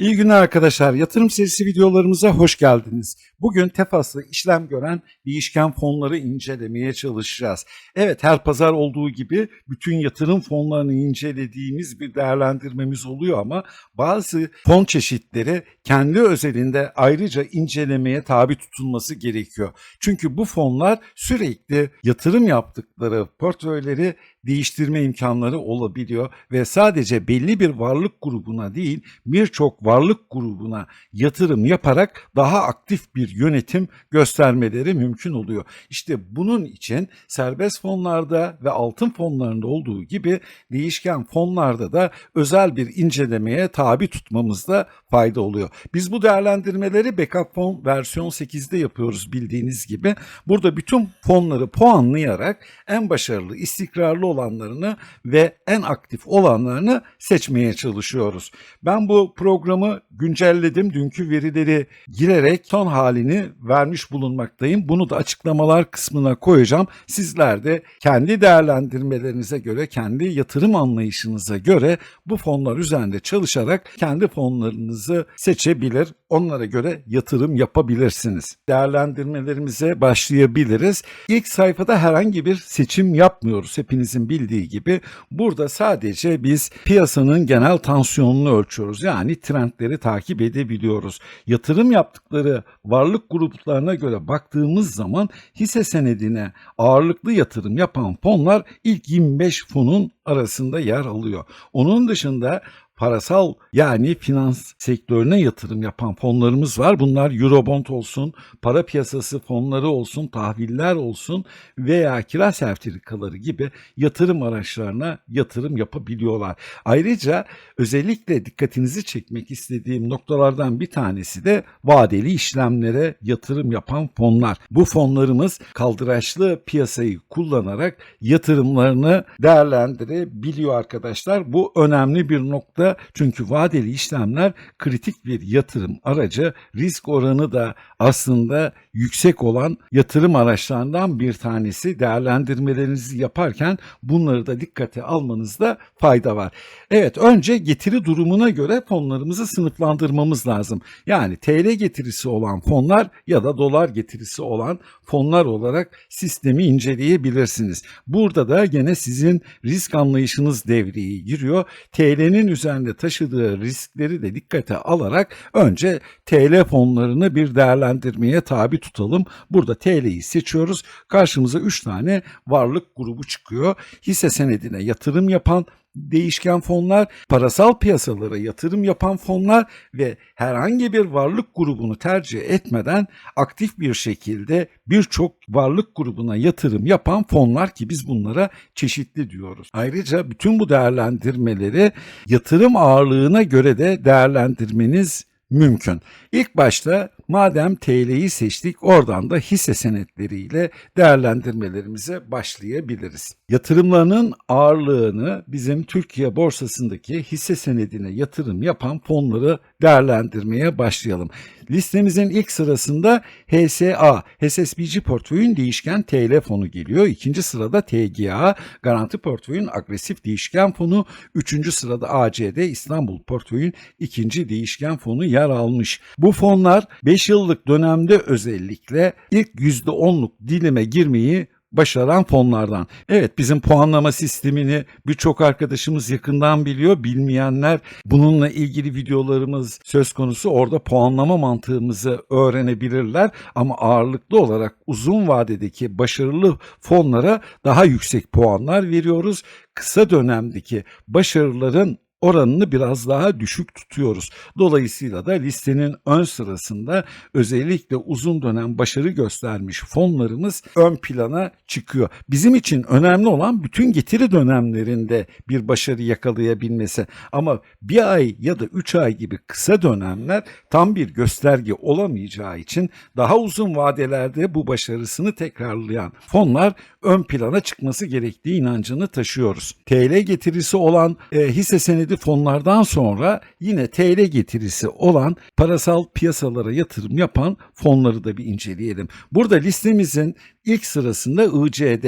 İyi günler arkadaşlar. Yatırım serisi videolarımıza hoş geldiniz. Bugün tefaslı işlem gören değişken fonları incelemeye çalışacağız. Evet her pazar olduğu gibi bütün yatırım fonlarını incelediğimiz bir değerlendirmemiz oluyor ama bazı fon çeşitleri kendi özelinde ayrıca incelemeye tabi tutulması gerekiyor. Çünkü bu fonlar sürekli yatırım yaptıkları portföyleri değiştirme imkanları olabiliyor ve sadece belli bir varlık grubuna değil birçok varlık grubuna yatırım yaparak daha aktif bir yönetim göstermeleri mümkün oluyor. İşte bunun için serbest fonlarda ve altın fonlarında olduğu gibi değişken fonlarda da özel bir incelemeye tabi tutmamızda fayda oluyor. Biz bu değerlendirmeleri backup fon versiyon 8'de yapıyoruz bildiğiniz gibi. Burada bütün fonları puanlayarak en başarılı, istikrarlı olanlarını ve en aktif olanlarını seçmeye çalışıyoruz. Ben bu programı güncelledim. Dünkü verileri girerek son halini vermiş bulunmaktayım. Bunu da açıklamalar kısmına koyacağım. Sizler de kendi değerlendirmelerinize göre, kendi yatırım anlayışınıza göre bu fonlar üzerinde çalışarak kendi fonlarınızı seçebilir. Onlara göre yatırım yapabilirsiniz. Değerlendirmelerimize başlayabiliriz. İlk sayfada herhangi bir seçim yapmıyoruz. Hepinizin bildiği gibi burada sadece biz piyasanın genel tansiyonunu ölçüyoruz. Yani trendleri takip edebiliyoruz. Yatırım yaptıkları varlık gruplarına göre baktığımız zaman hisse senedine ağırlıklı yatırım yapan fonlar ilk 25 fonun arasında yer alıyor. Onun dışında parasal yani finans sektörüne yatırım yapan fonlarımız var. Bunlar Eurobond olsun, para piyasası fonları olsun, tahviller olsun veya kira sertifikaları gibi yatırım araçlarına yatırım yapabiliyorlar. Ayrıca özellikle dikkatinizi çekmek istediğim noktalardan bir tanesi de vadeli işlemlere yatırım yapan fonlar. Bu fonlarımız kaldıraçlı piyasayı kullanarak yatırımlarını değerlendirebiliyor arkadaşlar. Bu önemli bir nokta çünkü vadeli işlemler kritik bir yatırım aracı. Risk oranı da aslında yüksek olan yatırım araçlarından bir tanesi. Değerlendirmelerinizi yaparken bunları da dikkate almanızda fayda var. Evet önce getiri durumuna göre fonlarımızı sınıflandırmamız lazım. Yani TL getirisi olan fonlar ya da dolar getirisi olan fonlar olarak sistemi inceleyebilirsiniz. Burada da gene sizin risk anlayışınız devreye giriyor. TL'nin üzerinde taşıdığı riskleri de dikkate alarak önce TL fonlarını bir değerlendirmeye tabi tutalım. Burada TL'yi seçiyoruz. Karşımıza 3 tane varlık grubu çıkıyor. Hisse senedine yatırım yapan değişken fonlar, parasal piyasalara yatırım yapan fonlar ve herhangi bir varlık grubunu tercih etmeden aktif bir şekilde birçok varlık grubuna yatırım yapan fonlar ki biz bunlara çeşitli diyoruz. Ayrıca bütün bu değerlendirmeleri yatırım ağırlığına göre de değerlendirmeniz mümkün. İlk başta madem TL'yi seçtik oradan da hisse senetleriyle değerlendirmelerimize başlayabiliriz. Yatırımlarının ağırlığını bizim Türkiye borsasındaki hisse senedine yatırım yapan fonları değerlendirmeye başlayalım. Listemizin ilk sırasında HSA, HSBC portföyün değişken TL fonu geliyor. İkinci sırada TGA, Garanti portföyün agresif değişken fonu. Üçüncü sırada ACD, İstanbul portföyün ikinci değişken fonu yer almış. Bu fonlar 5 yıllık dönemde özellikle ilk %10'luk dilime girmeyi başaran fonlardan. Evet bizim puanlama sistemini birçok arkadaşımız yakından biliyor. Bilmeyenler bununla ilgili videolarımız söz konusu. Orada puanlama mantığımızı öğrenebilirler. Ama ağırlıklı olarak uzun vadedeki başarılı fonlara daha yüksek puanlar veriyoruz. Kısa dönemdeki başarıların oranını biraz daha düşük tutuyoruz. Dolayısıyla da listenin ön sırasında özellikle uzun dönem başarı göstermiş fonlarımız ön plana çıkıyor. Bizim için önemli olan bütün getiri dönemlerinde bir başarı yakalayabilmesi. Ama bir ay ya da üç ay gibi kısa dönemler tam bir gösterge olamayacağı için daha uzun vadelerde bu başarısını tekrarlayan fonlar ön plana çıkması gerektiği inancını taşıyoruz. TL getirisi olan e, hisse senedi fonlardan sonra yine TL getirisi olan parasal piyasalara yatırım yapan fonları da bir inceleyelim. Burada listemizin ilk sırasında ICD,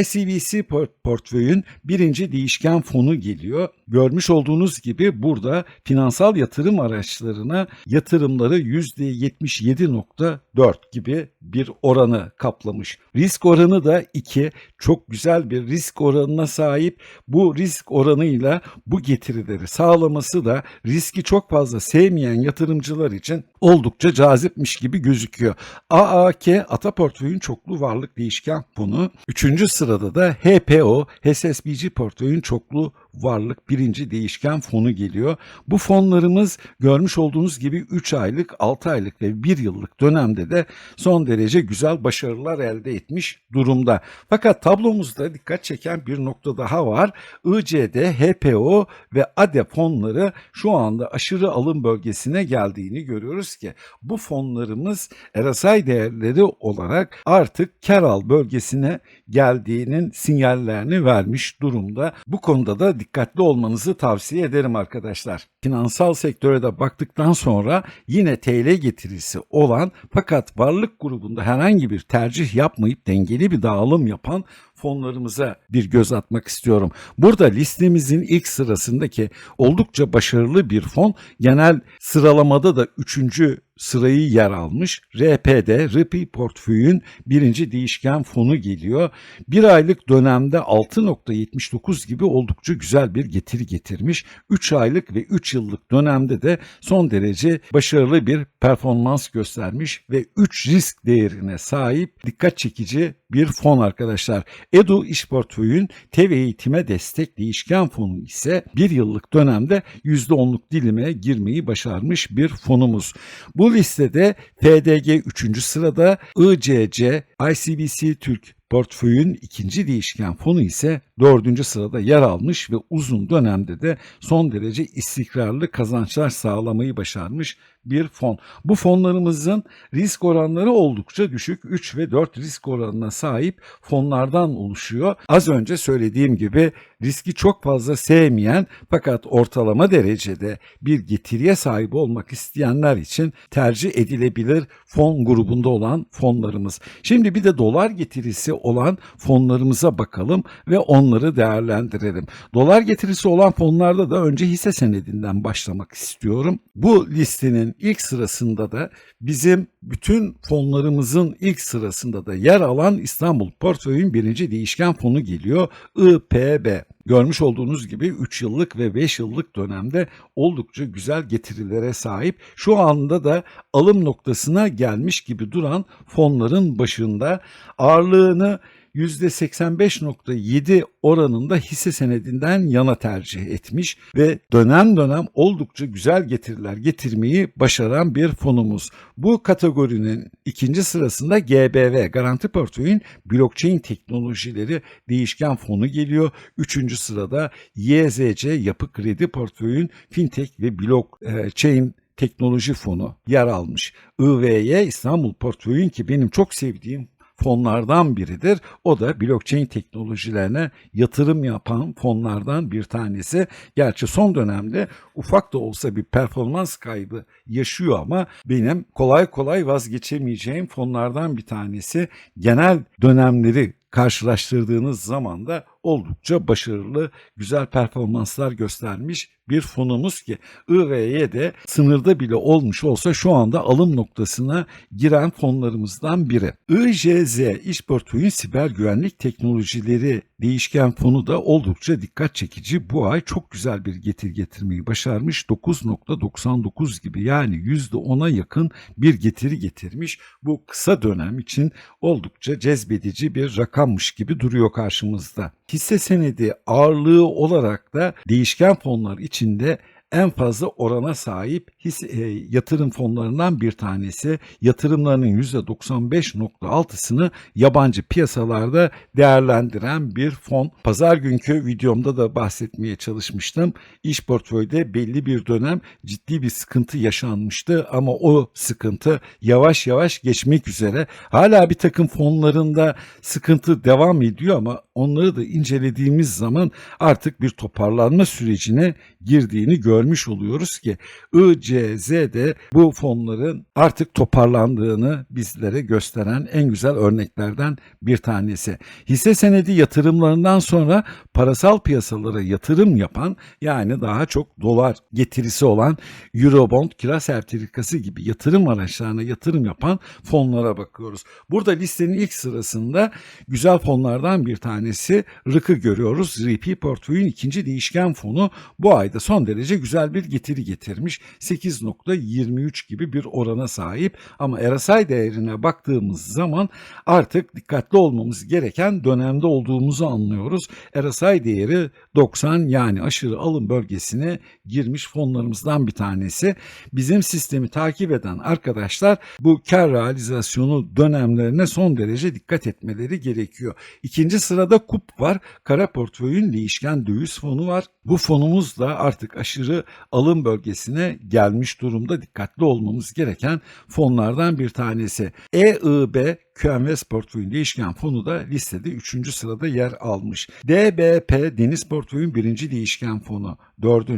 ICBC port- portföyün birinci değişken fonu geliyor. Görmüş olduğunuz gibi burada finansal yatırım araçlarına yatırımları %77.4 gibi bir oranı kaplamış. Risk oranı da 2. Çok güzel bir risk oranına sahip. Bu risk oranıyla bu getirileri sağlaması da riski çok fazla sevmeyen yatırımcılar için oldukça cazipmiş gibi gözüküyor. AAK Ata Portföyün Çoklu Varlık Değişken Fonu. Üçüncü sırada da HPO HSBC Portföyün Çoklu Varlık Birinci Değişken Fonu geliyor. Bu fonlarımız görmüş olduğunuz gibi 3 aylık, 6 aylık ve 1 yıllık dönemde de son derece güzel başarılar elde etmiş durumda. Fakat tablomuzda dikkat çeken bir nokta daha var. ICD, HPO ve ADE fonları şu anda aşırı alım bölgesine geldiğini görüyoruz ki bu fonlarımız RSI değerleri olarak artık kar bölgesine geldiğinin sinyallerini vermiş durumda. Bu konuda da dikkatli olmanızı tavsiye ederim arkadaşlar. Finansal sektöre de baktıktan sonra yine TL getirisi olan fakat varlık grubunda herhangi bir tercih yapmayıp dengeli bir dağılım yapan fonlarımıza bir göz atmak istiyorum. Burada listemizin ilk sırasındaki oldukça başarılı bir fon genel sıralamada da üçüncü sırayı yer almış. RP'de RP portföyün birinci değişken fonu geliyor. Bir aylık dönemde 6.79 gibi oldukça güzel bir getiri getirmiş. 3 aylık ve 3 yıllık dönemde de son derece başarılı bir performans göstermiş ve 3 risk değerine sahip dikkat çekici bir fon arkadaşlar. Edu iş portföyün TEV eğitime destek değişken fonu ise bir yıllık dönemde %10'luk dilime girmeyi başarmış bir fonumuz. Bu listede FDG 3. sırada, ICC, ICBC Türk portföyün ikinci değişken fonu ise dördüncü sırada yer almış ve uzun dönemde de son derece istikrarlı kazançlar sağlamayı başarmış bir fon. Bu fonlarımızın risk oranları oldukça düşük. 3 ve 4 risk oranına sahip fonlardan oluşuyor. Az önce söylediğim gibi riski çok fazla sevmeyen fakat ortalama derecede bir getiriye sahip olmak isteyenler için tercih edilebilir fon grubunda olan fonlarımız. Şimdi bir de dolar getirisi olan fonlarımıza bakalım ve onları değerlendirelim. Dolar getirisi olan fonlarda da önce hisse senedinden başlamak istiyorum. Bu listenin ilk sırasında da bizim bütün fonlarımızın ilk sırasında da yer alan İstanbul Portföyün birinci değişken fonu geliyor. IPB. Görmüş olduğunuz gibi 3 yıllık ve 5 yıllık dönemde oldukça güzel getirilere sahip. Şu anda da alım noktasına gelmiş gibi duran fonların başında ağırlığını %85.7 oranında hisse senedinden yana tercih etmiş ve dönem dönem oldukça güzel getiriler getirmeyi başaran bir fonumuz. Bu kategorinin ikinci sırasında GBV Garanti Portföyün Blockchain Teknolojileri Değişken Fonu geliyor. Üçüncü sırada YZC Yapı Kredi Portföyün Fintech ve Blockchain Teknoloji Fonu yer almış. IVY İstanbul Portföyün ki benim çok sevdiğim fonlardan biridir. O da blockchain teknolojilerine yatırım yapan fonlardan bir tanesi. Gerçi son dönemde ufak da olsa bir performans kaybı yaşıyor ama benim kolay kolay vazgeçemeyeceğim fonlardan bir tanesi. Genel dönemleri karşılaştırdığınız zaman da oldukça başarılı, güzel performanslar göstermiş bir fonumuz ki IV'ye de sınırda bile olmuş olsa şu anda alım noktasına giren fonlarımızdan biri. IJZ İş Portföyün Siber Güvenlik Teknolojileri değişken fonu da oldukça dikkat çekici. Bu ay çok güzel bir getir getirmeyi başarmış. 9.99 gibi yani %10'a yakın bir getiri getirmiş. Bu kısa dönem için oldukça cezbedici bir rakammış gibi duruyor karşımızda. Hisse senedi ağırlığı olarak da değişken fonlar içinde en fazla orana sahip hisse, e, yatırım fonlarından bir tanesi. Yatırımlarının %95.6'sını yabancı piyasalarda değerlendiren bir fon. Pazar günkü videomda da bahsetmeye çalışmıştım. İş portföyde belli bir dönem ciddi bir sıkıntı yaşanmıştı ama o sıkıntı yavaş yavaş geçmek üzere. Hala bir takım fonlarında sıkıntı devam ediyor ama onları da incelediğimiz zaman artık bir toparlanma sürecine girdiğini görmüş oluyoruz ki ICZ de bu fonların artık toparlandığını bizlere gösteren en güzel örneklerden bir tanesi. Hisse senedi yatırımlarından sonra parasal piyasalara yatırım yapan yani daha çok dolar getirisi olan Eurobond, kira sertifikası gibi yatırım araçlarına yatırım yapan fonlara bakıyoruz. Burada listenin ilk sırasında güzel fonlardan bir tanesi RIK'ı görüyoruz. RP portföyün ikinci değişken fonu bu ayda son derece güzel bir getiri getirmiş. 8.23 gibi bir orana sahip ama RSI değerine baktığımız zaman artık dikkatli olmamız gereken dönemde olduğumuzu anlıyoruz. RSI değeri 90 yani aşırı alım bölgesine girmiş fonlarımızdan bir tanesi. Bizim sistemi takip eden arkadaşlar bu kar realizasyonu dönemlerine son derece dikkat etmeleri gerekiyor. İkinci sırada KUP var. Kara portföyün değişken döviz fonu var. Bu fonumuz da artık aşırı alım bölgesine gelmiş durumda. Dikkatli olmamız gereken fonlardan bir tanesi. EIB QNVS portföyün değişken fonu da listede 3. sırada yer almış. DBP Deniz portföyün 1. değişken fonu 4.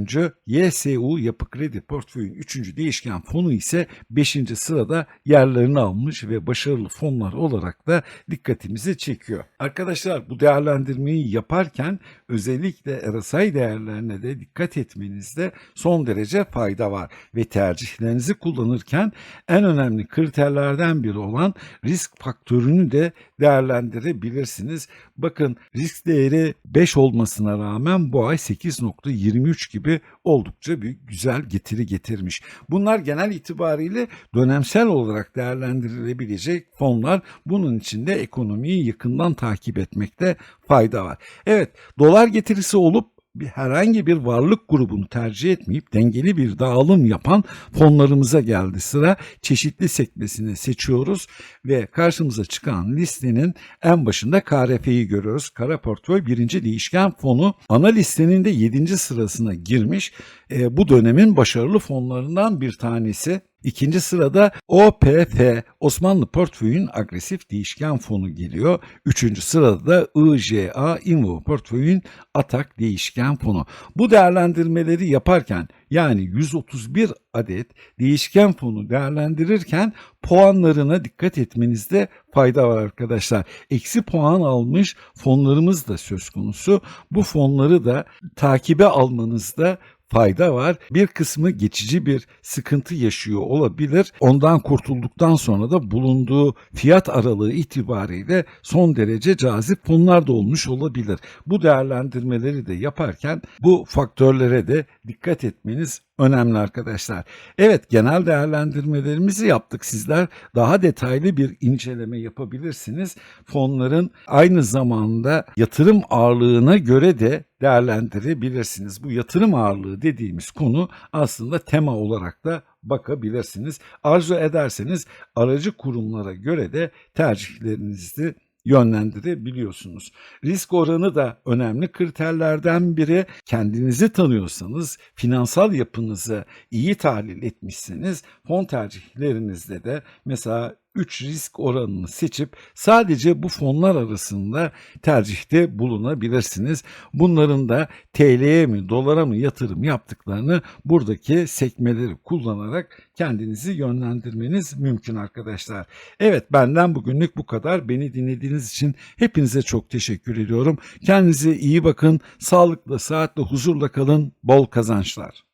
YSU Yapı Kredi portföyün 3. değişken fonu ise 5. sırada yerlerini almış ve başarılı fonlar olarak da dikkatimizi çekiyor. Arkadaşlar bu değerlendirmeyi yaparken özellikle RSI değerlerine de dikkat etmenizde son derece fayda var ve tercihlerinizi kullanırken en önemli kriterlerden biri olan risk faktörünü de değerlendirebilirsiniz. Bakın risk değeri 5 olmasına rağmen bu ay 8.23 gibi oldukça büyük güzel getiri getirmiş. Bunlar genel itibariyle dönemsel olarak değerlendirilebilecek fonlar. Bunun için de ekonomiyi yakından takip etmekte fayda var. Evet dolar getirisi olup bir herhangi bir varlık grubunu tercih etmeyip dengeli bir dağılım yapan fonlarımıza geldi sıra. Çeşitli sekmesini seçiyoruz ve karşımıza çıkan listenin en başında KRF'yi görüyoruz. Kara portföy birinci değişken fonu ana listenin de 7. sırasına girmiş. E, bu dönemin başarılı fonlarından bir tanesi. İkinci sırada OPF Osmanlı portföyün agresif değişken fonu geliyor. Üçüncü sırada da IJA Invo portföyün atak değişken fonu. Bu değerlendirmeleri yaparken yani 131 adet değişken fonu değerlendirirken puanlarına dikkat etmenizde fayda var arkadaşlar. Eksi puan almış fonlarımız da söz konusu. Bu fonları da takibe almanızda fayda var. Bir kısmı geçici bir sıkıntı yaşıyor olabilir. Ondan kurtulduktan sonra da bulunduğu fiyat aralığı itibariyle son derece cazip fonlar da olmuş olabilir. Bu değerlendirmeleri de yaparken bu faktörlere de dikkat etmeniz önemli arkadaşlar. Evet genel değerlendirmelerimizi yaptık. Sizler daha detaylı bir inceleme yapabilirsiniz. Fonların aynı zamanda yatırım ağırlığına göre de değerlendirebilirsiniz. Bu yatırım ağırlığı dediğimiz konu aslında tema olarak da bakabilirsiniz. Arzu ederseniz aracı kurumlara göre de tercihlerinizi yönlendirebiliyorsunuz. Risk oranı da önemli kriterlerden biri. Kendinizi tanıyorsanız, finansal yapınızı iyi tahlil etmişseniz fon tercihlerinizde de mesela 3 risk oranını seçip sadece bu fonlar arasında tercihte bulunabilirsiniz. Bunların da TL'ye mi dolara mı yatırım yaptıklarını buradaki sekmeleri kullanarak kendinizi yönlendirmeniz mümkün arkadaşlar. Evet benden bugünlük bu kadar. Beni dinlediğiniz için hepinize çok teşekkür ediyorum. Kendinize iyi bakın. Sağlıkla, saatle, huzurla kalın. Bol kazançlar.